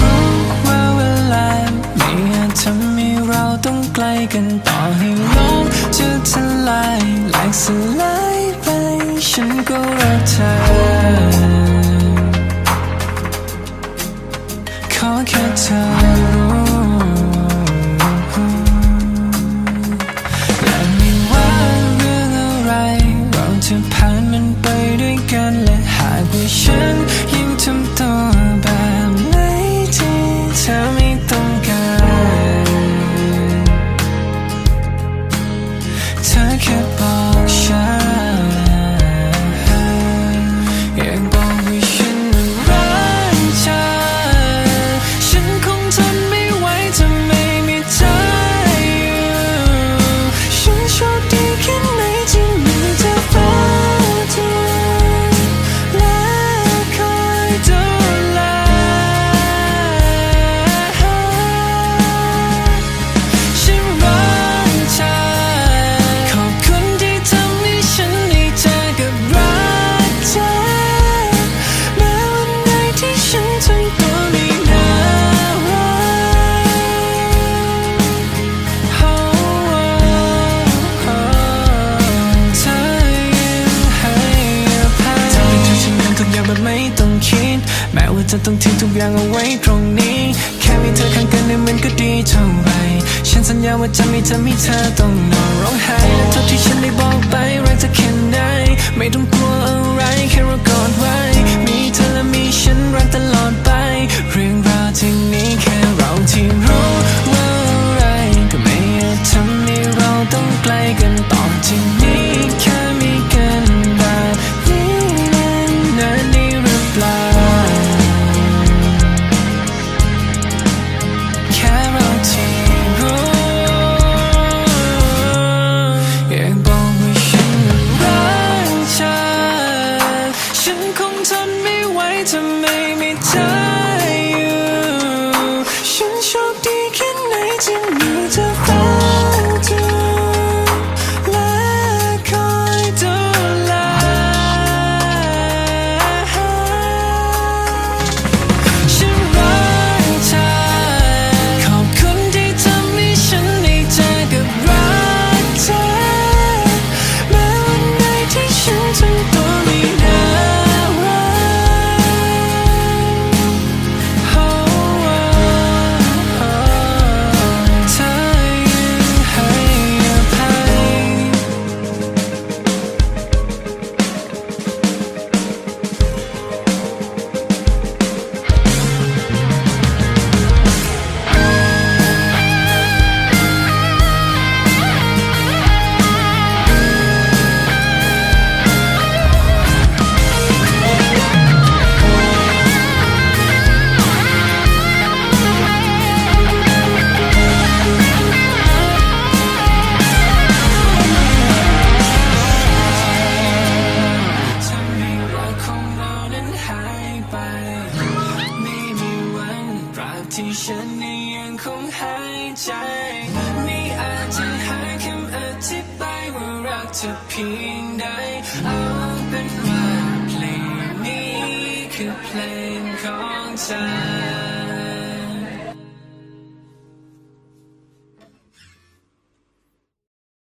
รู้ว่าเวลาไม่อาจทำให้เราต้องไกลกันต่อให้ลกจะทลายแหลสลายไป ฉันก็รักเธอ ขอแค่เธอ แม้ว่าจะต้องทิ้งทุกอย่างเอาไว้ตรงนี้ แค่มีเธอข้างกันเนี่ยมันก็ดีเท่าไหรฉันสัญญาว่าจะไม่ทำให้เธอต้องนอนร้องไห้และท่าที่ฉันได้บอกไปรักเธอแค่ไหนไม่ต้องกลัวอะไรแค่เรากอดไว้ มีเธอและมีฉันรักตลอดไป เรื่องราวที่นี้แค่เราที่รู้ว่าอะไรก็ไม่อาจทำให้เราต้องไกลกันต่อจากนี้ ไป ไม่มีวันตราบที่ฉันนี้ยังคงหายใจ ไม่อาจจะหาคำอธิบายว่ารักเธอเพียงใด เอาเป็นว่าเพลงนี้คือเพลงของเธอ